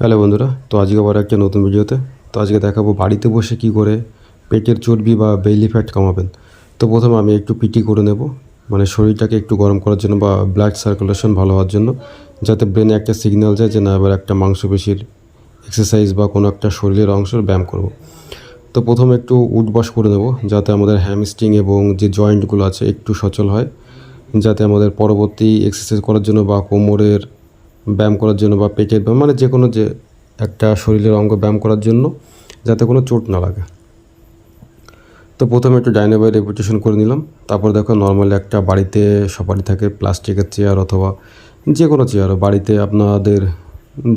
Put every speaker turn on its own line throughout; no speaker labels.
Hello বন্ধুরা, তো আজকে আবার একটা নতুন ভিডিওতে। তো আজকে দেখাবো বাড়িতে বসে কি করে পেটের চর্বি বা বেইলি ফ্যাট কমাবেন। তো প্রথমে আমি একটু পিটি করে নেব মানে শরীরটাকে একটু গরম করার জন্য বা ব্লাড সার্কুলেশন ভালো হওয়ার জন্য, যাতে ব্রেনে একটা সিগন্যাল যায় যে না, এবার একটা মাংসপেশির এক্সারসাইজ বা কোনো একটা শরীরের অংশের ব্যায়াম করব। তো প্রথমে একটু উঠবাস করে নেব, যাতে আমাদের হ্যামস্ট্রিং এবং যে জয়েন্টগুলো আছে একটু সচল হয়, যাতে আমাদের পরবর্তী এক্সারসাইজ করার জন্য বা কোমরের ব্যায়াম করার জন্য বা পেটের ব্যায়াম মানে যে কোনো যে একটা শরীরের অঙ্গ ব্যায়াম করার জন্য যাতে কোনো চোট না লাগে। তো প্রথমে একটু ডাইনাবাই রেপুটেশন করে নিলাম। তারপর দেখো নর্মালি একটা বাড়িতে সবারই থাকে প্লাস্টিকের চেয়ার অথবা যে কোনো চেয়ার, বাড়িতে আপনাদের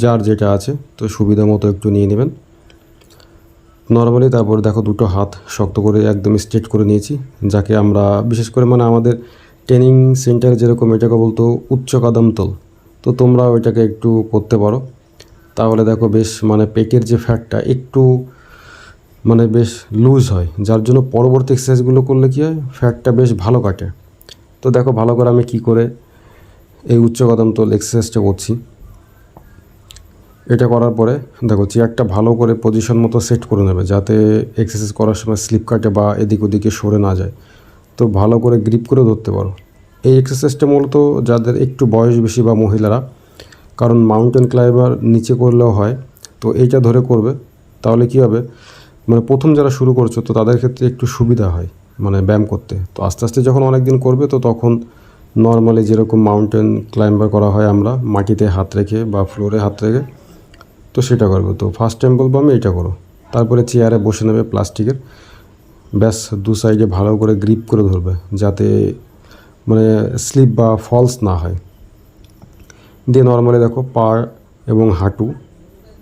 যার যেটা আছে, তো সুবিধা মতো একটু নিয়ে নেবেন। নর্মালি তারপর দেখো দুটো হাত শক্ত করে একদম স্ট্রেট করে নিয়েছি, যাকে আমরা বিশেষ করে মানে আমাদের ট্রেনিং সেন্টার যেরকম এটাকে বলতো, উচ্চ কাদাম তোল তো তোমরা ওইটাকে একটু করতে পারো। তাহলে দেখো বেশ মানে পেটের যে ফ্যাটটা একটু মানে বেশ লুজ হয়। যার জন্য পরবর্তী এক্সারসাইজগুলো করলে কী হয়? ফ্যাটটা বেশ ভালো কাটে। তো দেখো ভালো করে আমি কী করে এই উচ্চ কদম তোল এক্সারসাইজটা করছি। এটা করার পরে দেখো চেয়ারটা ভালো করে পজিশন মতো সেট করে নেবে যাতে এক্সারসাইজ করার সময় স্লিপ কাটে বা এদিক ওদিকে সরে না যায়। তো ভালো করে গ্রিপ করে ধরতে পারো। এই এক্সারসাইজটা মূলত যাদের একটু বয়স বেশি বা মহিলারা, কারণ মাউন্টেন ক্লাইম্বার নিচে করলেও হয়, তো এইটা ধরে করবে, তাহলে কী হবে? মানে প্রথম যারা শুরু করছ, তো তাদের ক্ষেত্রে একটু সুবিধা হয় মানে ব্যায়াম করতে। তো আস্তে আস্তে যখন অনেক দিন করবে, তো তখন নর্মালি যেরকম মাউন্টেন ক্লাইম্বার করা হয় আমরা, মাটিতে হাত রেখে বা ফ্লোরে হাত রেখে, তো সেটা করবে। তো ফার্স্ট টাইম বলব আমি এটা করো। তারপরে চেয়ারে বসে নেবে প্লাস্টিকের ব্যাস দু সাইডে ভালো করে গ্রিপ করে ধরবে, যাতে মানে স্লিপ বা ফলস না হয়। দিয়ে নর্মালি দেখো পা এবং হাঁটু,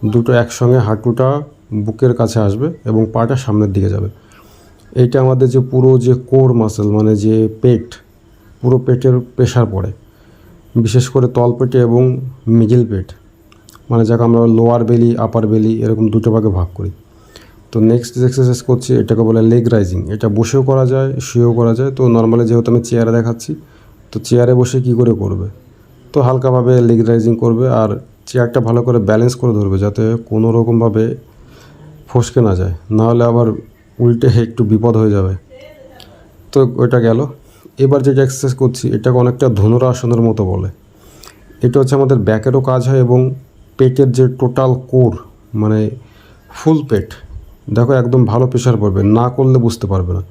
দুটো একসঙ্গে হাঁটুটা বুকের কাছে আসবে এবং পাটা সামনের দিকে যাবে। এইটা আমাদের যে পুরো যে কোর মাসেল মানে যে পেট, পুরো পেটের প্রেশার পড়ে। বিশেষ করে তলপেটে এবং মিডিল পেট। মানে যাকে আমরা লোয়ার বেলি আপার বেলি এরকম দুটো ভাগে ভাগ করি। তো নেক্সট যে এক্সারসাইজ করছি, এটাকে বলে লেগ রাইজিং এটা বসেও করা যায়, শুয়েও করা যায়। তো নর্মালি যেহেতু আমি চেয়ারে দেখাচ্ছি, তো চেয়ারে বসে কি করে করবে? তো হালকাভাবে লেগ রাইজিং করবে আর চেয়ারটা ভালো করে ব্যালেন্স করে ধরবে যাতে কোনো রকমভাবে ফসকে না যায় নাহলে আবার উল্টে একটু বিপদ হয়ে যাবে। তো ওইটা গেল। এবার যেটা এক্সারসাইজ করছি, এটাকে অনেকটা ধনুরাসনের মতো বলে। এটা হচ্ছে আমাদের ব্যাকেরও কাজ হয় এবং পেটের যে টোটাল কোর মানে ফুল পেট দেখো একদম ভালো প্রেশার পড়বে, না করলে বুঝতে পারবে না।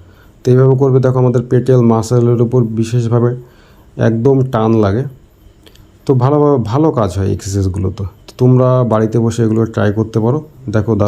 তো এইভাবে করবে, দেখো আমাদের পেটেল মাসেলের উপর বিশেষভাবে একদম টান লাগে। তো ভালোভাবে ভালো কাজ হয় এক্সারসাইজগুলো তো তোমরা বাড়িতে বসে এগুলো ট্রাই করতে পারো। দেখো